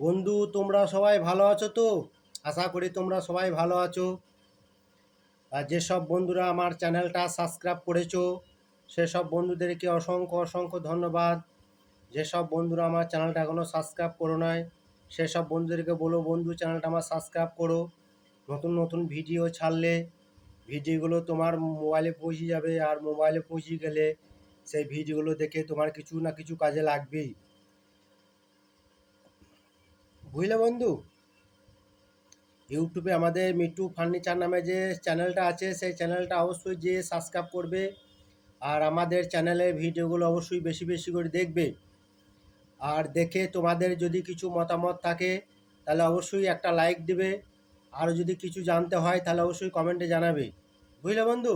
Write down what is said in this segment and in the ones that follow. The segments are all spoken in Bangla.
বন্ধু, তোমরা সবাই ভালো আছো তো? আশা করি তোমরা সবাই ভালো আছো। আর যেসব বন্ধুরা আমার চ্যানেলটা সাবস্ক্রাইব করেছ, সেসব বন্ধুদেরকে অসংখ্য অসংখ্য ধন্যবাদ। যেসব বন্ধুরা আমার চ্যানেলটা এখনও সাবস্ক্রাইব করো নাই, সেসব বন্ধুদেরকে বলো, বন্ধু, চ্যানেলটা আমার সাবস্ক্রাইব করো। নতুন নতুন ভিডিও ছাড়লে ভিডিওগুলো তোমার মোবাইলে পৌঁছে যাবে, আর মোবাইলে পৌঁছে গেলে সেই ভিডিওগুলো দেখে তোমার কিছু না কিছু কাজে লাগবেই। বুঝলে বন্ধু? ইউটিউবে আমাদের মিটু ফার্নিচার নামে যে চ্যানেলটা আছে, সেই চ্যানেলটা অবশ্যই যে সাবস্ক্রাইব করবে আর আমাদের চ্যানেলের ভিডিওগুলো অবশ্যই বেশি বেশি করে দেখবে। আর দেখে তোমাদের যদি কিছু মতামত থাকে, তাহলে অবশ্যই একটা লাইক দিবে। আর যদি কিছু জানতে হয়, তাহলে অবশ্যই কমেন্টে জানাবে। বুঝলে বন্ধু?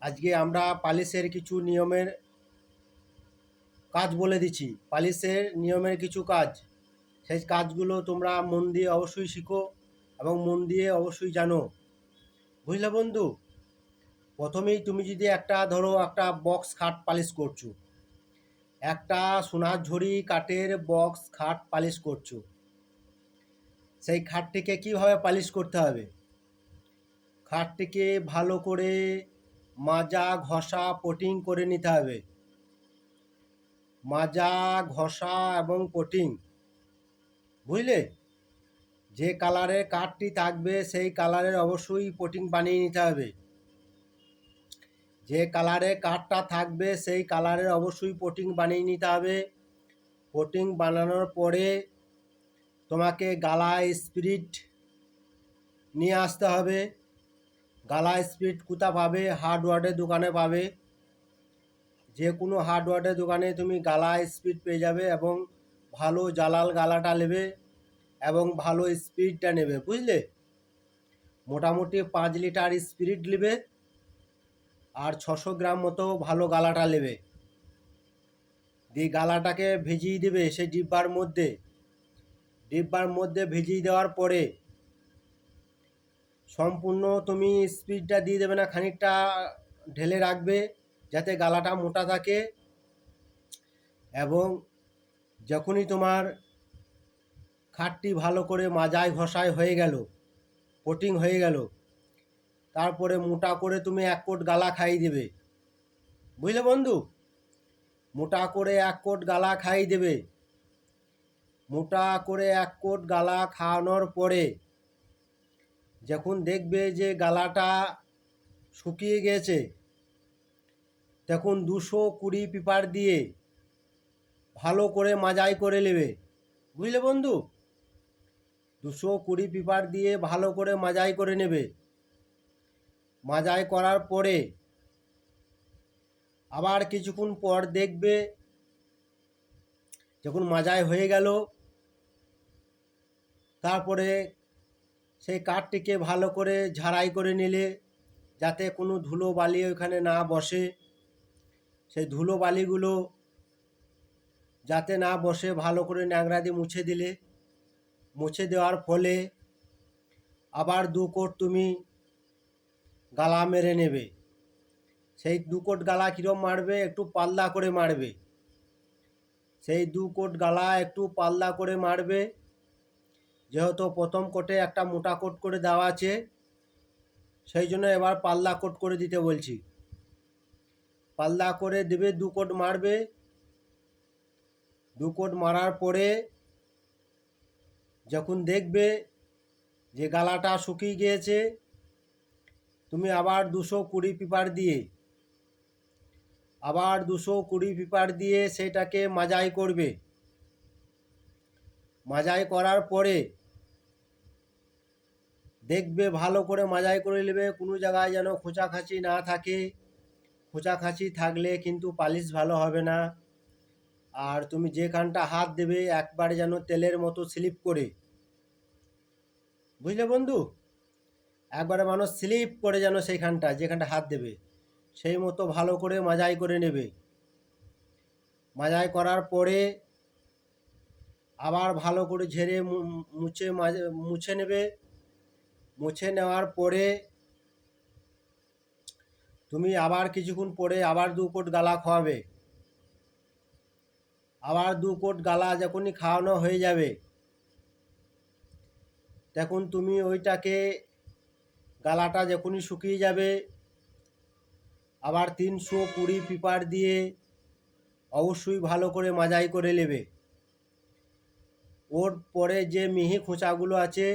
আজকে আমরা পালিশের কিছু নিয়মের কাজ বলে দিচ্ছি। পালিশের নিয়মের কিছু কাজ। সেই কাজগুলো তোমরা মন দিয়ে অবশ্যই শিখো এবং মন দিয়ে অবশ্যই জানো। বুঝলে বন্ধু? প্রথমেই তুমি যদি একটা ধরো একটা বক্স খাট পালিশ করছ। একটা সোনার ঝুড়ি কাঠের বক্স খাট পালিশ করছ। সেই খাটটিকে কীভাবে পালিশ করতে হবে? খাটটিকে ভালো করে মাজা ঘষা পটিং করে নিতে হবে। মাজা, ঘষা এবং পটিং বুঝলে? যে কালারের কাঠটি থাকবে, সেই কালারের অবশ্যই পটিং বানিয়ে নিতে হবে। যে কালারের কাঠটা থাকবে, সেই কালারের অবশ্যই পটিং বানিয়ে নিতে হবে। পটিং বানানোর পরে তোমাকে গালা স্পিরিট নিয়ে আসতে হবে। গালা স্পিরিট কোথা পাবে? হার্ডওয়ার্ডের দোকানে পাবে। যে কোনো হার্ডওয়ার্ডের দোকানে তুমি গালা স্পিড পেয়ে যাবে এবং ভালো জালাল গালাটা নেবে এবং ভালো স্পিরিটটা নেবে, বুঝলে? মোটামুটি পাঁচ লিটার স্পিরিট নেবে আর ছশো গ্রাম মতো ভালো গালাটা নেবে। দিয়ে গালাটাকে ভেজিয়ে দেবে সেই ডিব্বার মধ্যে। ডিব্বার মধ্যে ভেজিয়ে দেওয়ার পরে সম্পূর্ণ তুমি স্পিডটা দিয়ে দেবে না, খানিকটা ঢেলে রাখবে যাতে গালাটা মোটা থাকে এবং যখনই তোমার খাটটি ভালো করে মাজায় ঘষায় হয়ে গেল কোটিং হয়ে গেল, তারপরে মোটা করে তুমি এক কোট গালা খাইয়ে দেবে। বুঝলে বন্ধু? মোটা করে এক কোট গালা খাইয়ে দেবে। মোটা করে এক কোট গালা খাওয়ানোর পরে যখন দেখবে যে গালাটা শুকিয়ে গেছে, তখন দুশো কুড়ি পেপার দিয়ে ভালো করে মাজাই করে নেবে। বুঝলে বন্ধু? দুশো কুড়ি পেপার দিয়ে ভালো করে মাজাই করে নেবে। মাজাই করার পরে আবার কিছুক্ষণ পর দেখবে যখন মাজাই হয়ে গেল, তারপরে সেই কাঠটিকে ভালো করে ঝাড়াই করে নিলে যাতে কোনো ধুলো বালি ওখানে না বসে। সেই ধুলো বালিগুলো যাতে না বসে, ভালো করে ন্যাংরা দিয়ে মুছে দিলে। মুছে দেওয়ার ফলে আবার দু কোট তুমি গালা মেরে নেবে। সেই দু কোট গালা কীরম মারবে? একটু পাল্লা করে মারবে। সেই দু কোট গালা একটু পাল্লা করে মারবে। যেহেতু প্রথম কোটে একটা মোটা কোট করে দেওয়া আছে, সেই জন্য এবার পাল্লা কোট করে দিতে বলছি। পাল্লা করে দেবে, দু কোট মারবে। দু কোট মারার পরে যখন দেখবে যে গালাটা শুকিয়ে গিয়েছে, তুমি আবার দুশো কুড়ি পেপার দিয়ে, আবার দুশো কুড়ি পেপার দিয়ে সেটাকে মাজাই করবে। মাজাই করার পরে দেখবে ভালো করে মাজাই করে নেবে, কোনো জায়গায় যেন খোঁচাখাচি না থাকে। খোঁচাখাচি থাকলে কিন্তু পালিশ ভালো হবে না। আর তুমি যেখানটা হাত দেবে একবারে যেন তেলের মতো স্লিপ করে। বুঝলে বন্ধু? একবারে মানুষ স্লিপ করে যেন সেইখানটা, যেখানটা হাত দেবে। সেই মতো ভালো করে মাজাই করে নেবে। মাজাই করার পরে আবার ভালো করে ঝেড়ে মুছে মুছে নেবে। মুছে নেওয়ার পরে তুমি আবার কিছুক্ষণ পরে আবার দু কোট গালা খাওয়াবে। আবার দু কোট গালা যখনই খাওয়ানো হয়ে যাবে, তখন তুমি ওইটাকে গালাটা যখনই শুকিয়ে যাবে, আবার তিনশো কুড়ি পিপার দিয়ে অবশ্যই ভালো করে মাজাই করে নেবে। ওর পরে যে মিহি খোঁচাগুলো আছে,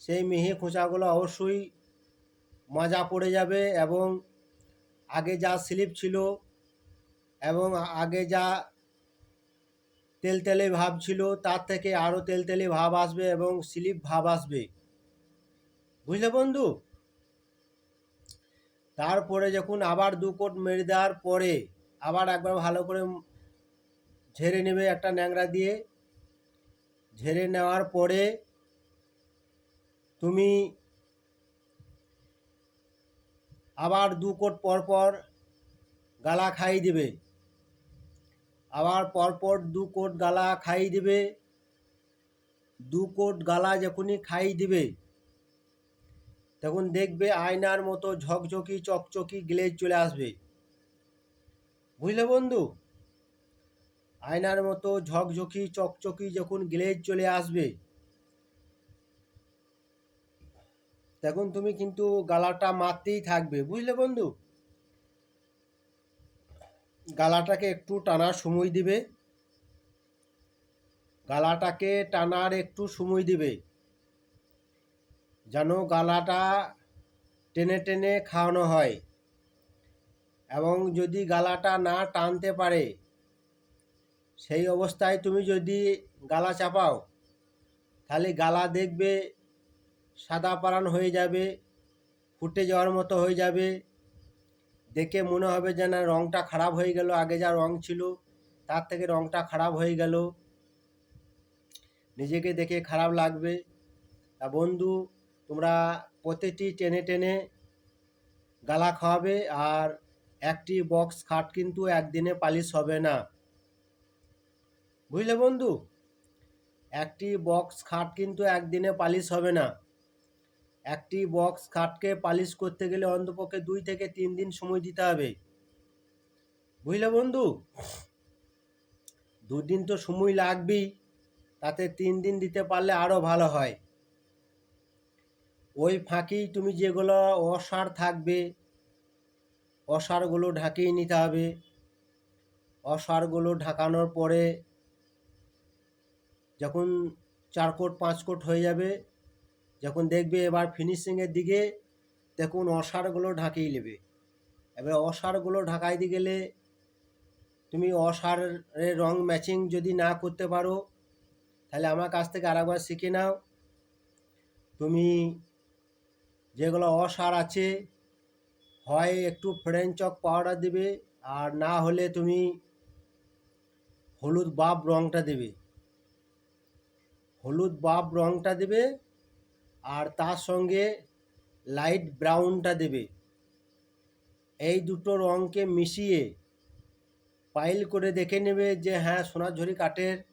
সেই মিহি খোঁচাগুলো অবশ্যই মাজা পড়ে যাবে এবং আগে যা স্লিপ ছিল এবং আগে যা তেলতেলে ভাব ছিল, তার থেকে আরও তেলতেলে ভাব আসবে এবং স্লিপ ভাব আসবে। বুঝলে বন্ধু? তারপরে যখন আবার দু কোট মেরে দেওয়ার পরে আবার একবার ভালো করে ঝেড়ে নেবে একটা ন্যাংরা দিয়ে। ঝেড়ে নেওয়ার পরে তুমি আবার দু কোট পর পর গালা খাই দেবে। আবার পরপর দু কোট গালা খাই দিবে। দু কোট গালা যখনই খাই দিবে, তখন দেখবে আয়নার মতো ঝকঝকি, চকচকি গ্লেজ চলে আসবে। বুঝলে বন্ধু? আয়নার মতো ঝকঝকি, চকচকি যখন গ্লেজ চলে আসবে, তখন তুমি কিন্তু গালাটা মারতেই থাকবে। বুঝলে বন্ধু? গালাটাকে একটু টানার সময় দিবে। গালাটাকে টানার একটু সময় দিবে। যেন গালাটা টেনে টেনে খাওয়ানো হয় এবং যদি গালাটা না টানতে পারে, সেই অবস্থায় তুমি যদি গালা চাপাও, তাহলে গালা দেখবে সাদা পারান হয়ে যাবে, ফুটে যাওয়ার মতো হয়ে যাবে। দেখে মনে হবে যে না রঙটা খারাপ হয়ে গেল, আগে যা রং ছিল, তার থেকে রঙটা খারাপ হয়ে গেল। নিজেকে দেখে খারাপ লাগবে। তা বন্ধু, তোমরা প্রতিটি টেনে টেনে গালা খাওয়াবে, আর একটি বক্স খাট কিন্তু একদিনে পালিশ হবে না। বুঝলে বন্ধু? একটি বক্স খাট কিন্তু একদিনে পালিশ হবে না। একটি বক্স খাটকে পালিশ করতে গেলে অন্তপক্ষে দুই থেকে তিন দিন সময় দিতে হবে। বুঝলে বন্ধু? দুদিন তো সময় লাগবেই, তাতে তিন দিন দিতে পারলে আরও ভালো হয়। ওই ফাঁকি তুমি যেগুলো অসার থাকবে, অসারগুলো ঢাকিয়ে নিতে হবে। অসারগুলো ঢাকানোর পরে যখন চার কোট, পাঁচ কোট হয়ে যাবে যখন দেখবে এবার ফিনিশিংয়ের দিকে, দেখুন অসারগুলো ঢাকিয়ে নেবে। এবার অসারগুলো ঢাকাই দিয়ে গেলে, তুমি অসারের রং ম্যাচিং যদি না করতে পারো, তাহলে আমার কাছ থেকে আরেকবার শিখে নাও। তুমি যেগুলো অসার আছে, হয় একটু ফ্রেঞ্চ চক পাউডার দেবে, আর না হলে তুমি হলুদ বাপ রঙটা দেবে। হলুদ বাপ রঙটা দেবে আর তার সঙ্গে লাইট ব্রাউনটা দেবে। এই দুটো রঙকে মিশিয়ে পাইল করে দেখে নেবে যে হ্যাঁ সোনাঝুরি কাঠের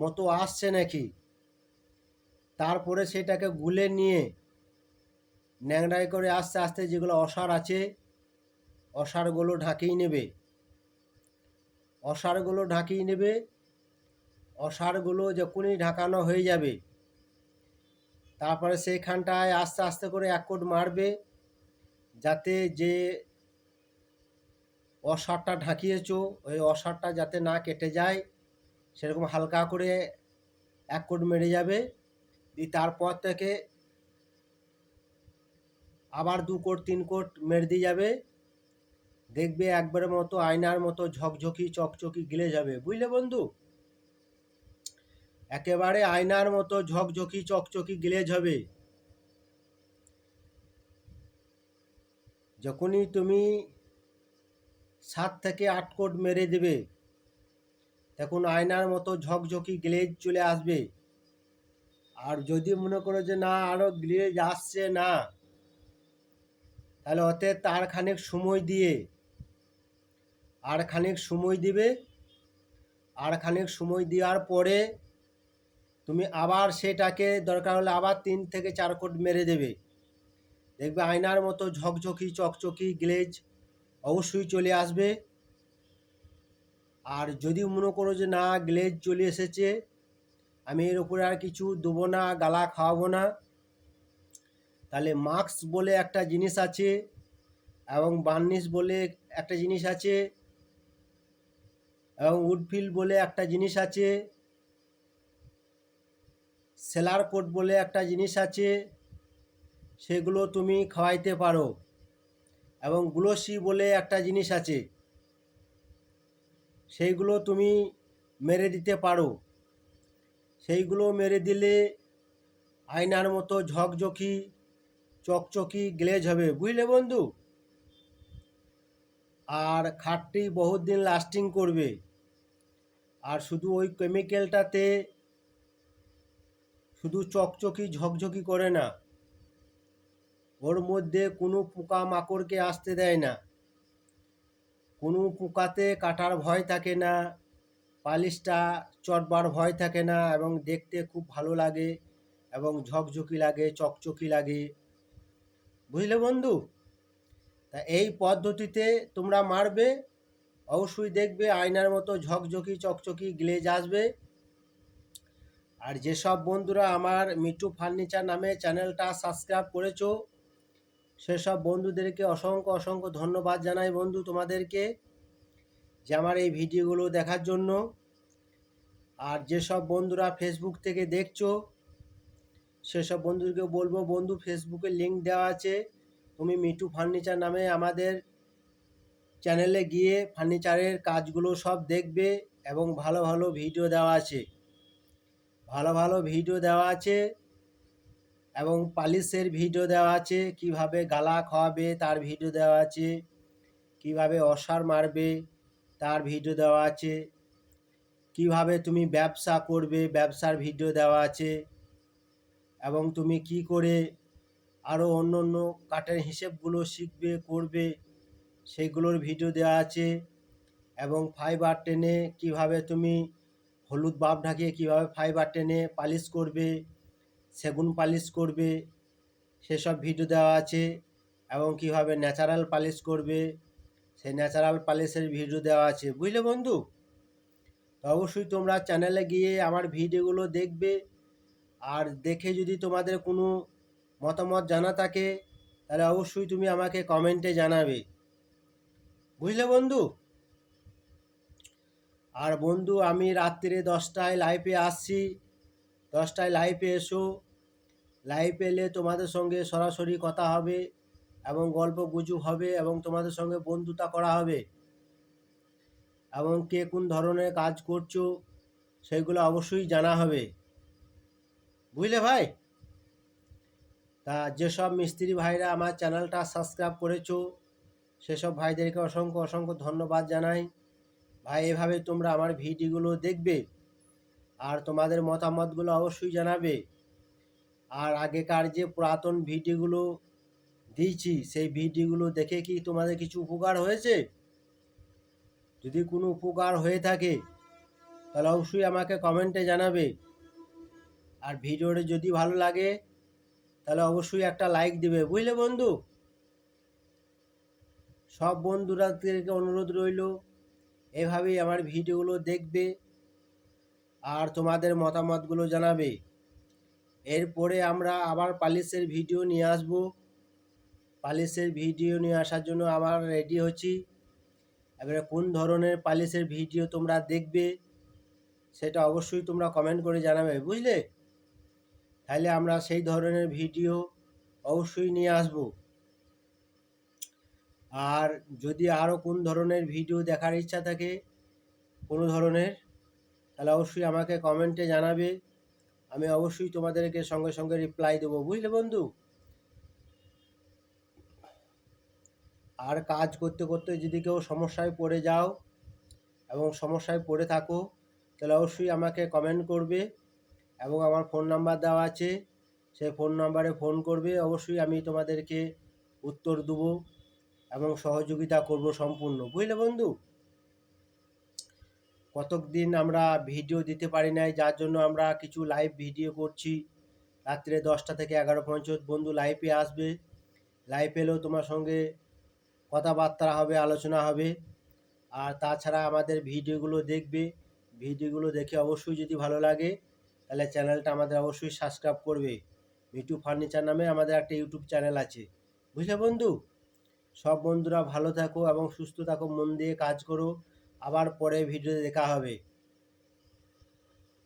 মতো আসছে নাকি। তারপরে সেটাকে গুলে নিয়ে ন্যাংড়াই করে আস্তে আস্তে যেগুলো অসার আছে, অসারগুলো ঢাকিয়ে নেবে। অসারগুলো ঢাকিয়ে নেবে, অসারগুলো যখনই ঢাকানো হয়ে যাবে তারপরে সেইখানটায় আস্তে আস্তে করে এক কোট মারবে, যাতে যে অসারটা ঢাকিয়েছো, ওই অসারটা যাতে না কেটে যায়, সেরকম হালকা করে এক কোট মেরে যাবে। দিয়ে তারপর থেকে আবার দু কোট, তিন কোট মেরে দিয়ে যাবে। দেখবে একবারের মতো আয়নার মতো ঝকঝকি, চকচকি গিলে যাবে। বুঝলে বন্ধু? একেবারে আয়নার মতো ঝকঝকি চকচকি গ্লেজ হবে। যখনই তুমি সাত থেকে আট কোট মেরে দেবে, তখন আয়নার মতো ঝকঝকি গ্লেজ চলে আসবে। আর যদি মনে করো যে না আরও গ্লেজ আসছে না, তাহলে অতএব তার খানিক সময় দিয়ে, আর খানিক সময় দিবে, আর খানিক সময় দেওয়ার পরে তুমি আবার সেটাকে দরকার হলে আবার তিন থেকে চার কোট মেরে দেবে। দেখবে আয়নার মতো ঝকঝকি, চকচকি, গ্লেজ অবশ্যই চলে আসবে। আর যদি মনে করো যে না, গ্লেজ চলে এসেছে, আমি এর উপরে আর কিছু দেবো না, গালা খাওয়াবো না। তাহলে মাস্ক বলে একটা জিনিস আছে এবং বার্নিশ বলে একটা জিনিস আছে এবং উডফিল বলে একটা জিনিস আছে। সেলার কোট বলে একটা জিনিস আছে, সেগুলো তুমি খাওয়াইতে পারো। এবং গ্লোসি বলে একটা জিনিস আছে, সেইগুলো তুমি মেরে দিতে পারো। সেইগুলো মেরে দিলে আয়নার মতো ঝকঝকি, চকচকি গ্লেজ হবে, বুঝলে বন্ধু? আর খাটটি বহুত দিন লাস্টিং করবে। আর শুধু ওই কেমিক্যালটাতে শুধু চকচকি ঝকঝকি করে না, ওর মধ্যে কোনো পোকা মাকড়কে আসতে দেয় না। কোনো পোকাতে কাটার ভয় থাকে না, পালিশটা চটবার ভয় থাকে না এবং দেখতে খুব ভালো লাগে এবং ঝকঝকি লাগে, চকচকি লাগে। বুঝলে বন্ধু? তা এই পদ্ধতিতে তোমরা মারবে, অবশ্যই দেখবে আয়নার মতো ঝকঝকি, চকচকি গ্লেজ আসবে। আর যেসব বন্ধুরা আমার মিটু ফার্নিচার নামে চ্যানেলটা সাবস্ক্রাইব করেছ, সেসব বন্ধুদেরকে অসংখ্য অসংখ্য ধন্যবাদ জানাই বন্ধু তোমাদেরকে যে আমার এই ভিডিওগুলো দেখার জন্য। আর যেসব বন্ধুরা ফেসবুক থেকে দেখছ, সেসব বন্ধুদেরকে বলব, বন্ধু ফেসবুকে লিঙ্ক দেওয়া আছে। তুমি মিটু ফার্নিচার নামে আমাদের চ্যানেলে গিয়ে ফার্নিচারের কাজগুলো সব দেখবে এবং ভালো ভালো ভিডিও দেওয়া আছে। ভালো ভালো ভিডিও দেওয়া আছে এবং পালিশের ভিডিও দেওয়া আছে, কীভাবে গালা খাওয়াবে তার ভিডিও দেওয়া আছে, কীভাবে অসার মারবে তার ভিডিও দেওয়া আছে, কীভাবে তুমি ব্যবসা করবে ব্যবসার ভিডিও দেওয়া আছে, এবং তুমি কি করে আরও অন্য অন্য কাঠের হিসেবগুলো শিখবে, করবে, সেগুলোর ভিডিও দেওয়া আছে, এবং ফাইবার টেনে কীভাবে তুমি হলুদ বাপ ঢাকিয়ে কীভাবে ফাইবার টেনে পালিশ করবে, সেগুন পালিশ করবে, সেসব ভিডিও দেওয়া আছে এবং কীভাবে ন্যাচারাল পালিশ করবে, সেই ন্যাচারাল পালিশের ভিডিও দেওয়া আছে। বুঝলে বন্ধু? তো অবশ্যই তোমরা চ্যানেলে গিয়ে আমার ভিডিওগুলো দেখবে। আর দেখে যদি তোমাদের কোনো মতামত জানা থাকে, তাহলে অবশ্যই তুমি আমাকে কমেন্টে জানাবে। বুঝলে বন্ধু? আর বন্ধু, আমি রাত্রিরে দশটায় লাইভে আসছি। দশটায় লাইভে এসো। লাইভ এলে তোমাদের সঙ্গে সরাসরি কথা হবে এবং গল্প গুজব হবে এবং তোমাদের সঙ্গে বন্ধুতা করা হবে। এবং কে কোন ধরনের কাজ করছ সেগুলো অবশ্যই জানা হবে। বুঝলে ভাই? তা যেসব মিস্ত্রি ভাইরা আমার চ্যানেলটা সাবস্ক্রাইব করেছ, সেসব ভাইদেরকে অসংখ্য অসংখ্য ধন্যবাদ জানাই। ভাই, এভাবে তোমরা আমার ভিডিওগুলো দেখবে আর তোমাদের মতামতগুলো অবশ্যই জানাবে। আর আগেকার যে পুরাতন ভিডিওগুলো দিয়েছি, সেই ভিডিওগুলো দেখে কি তোমাদের কিছু উপকার হয়েছে? যদি কোনো উপকার হয়ে থাকে, তাহলে অবশ্যই আমাকে কমেন্টে জানাবে। আর ভিডিওটা যদি ভালো লাগে, তাহলে অবশ্যই একটা লাইক দিবে, বুঝলে বন্ধু? সব বন্ধুরাদেরকে অনুরোধ রইল এভাবেই আমার ভিডিওগুলো দেখবে আর তোমাদের মতামতগুলো জানাবে। এরপরে আমরা আবার পালিশের ভিডিও নিয়ে আসব। পালিশের ভিডিও নিয়ে আসার জন্য আবার রেডি হচ্ছি। এবারে কোন ধরনের পালিশের ভিডিও তোমরা দেখবে সেটা অবশ্যই তোমরা কমেন্ট করে জানাবে, বুঝলে? তাহলে আমরা সেই ধরনের ভিডিও অবশ্যই নিয়ে আসব। আর যদি আরও কোন ধরনের ভিডিও দেখার ইচ্ছা থাকে, কোনো ধরনের, তাহলে অবশ্যই আমাকে কমেন্টে জানাবে। আমি অবশ্যই তোমাদেরকে সঙ্গে সঙ্গে রিপ্লাই দেবো, বুঝলে বন্ধু? আর কাজ করতে করতে যদি কেউ সমস্যায় পড়ে যাও এবং সমস্যায় পড়ে থাকো, তাহলে অবশ্যই আমাকে কমেন্ট করবে এবং আমার ফোন নাম্বার দেওয়া আছে। সেই ফোন নাম্বারে ফোন করবে, অবশ্যই আমি তোমাদেরকে উত্তর দেবো। এবং সহযোগিতা করব সম্পূর্ণ। বুঝলে বন্ধু? কতক দিন আমরা ভিডিও দিতে পারি নাই, যার জন্য আমরা কিছু লাইভ ভিডিও করছি। রাত্রে দশটা থেকে এগারো পর্যন্ত বন্ধু লাইভে আসবে। লাইভ এলেও তোমার সঙ্গে কথাবার্তা হবে, আলোচনা হবে। আর তাছাড়া আমাদের ভিডিওগুলো দেখবে। ভিডিওগুলো দেখে অবশ্যই যদি ভালো লাগে, তাহলে চ্যানেলটা আমাদের অবশ্যই সাবস্ক্রাইব করবে। মিটু ফার্নিচার নামে আমাদের একটা ইউটিউব চ্যানেল আছে। বুঝলে বন্ধু? সব বন্ধুরা ভালো থাকো এবং সুস্থ থাকো, মন দিয়ে কাজ করো। আবার পরে ভিডিওতে দেখা হবে।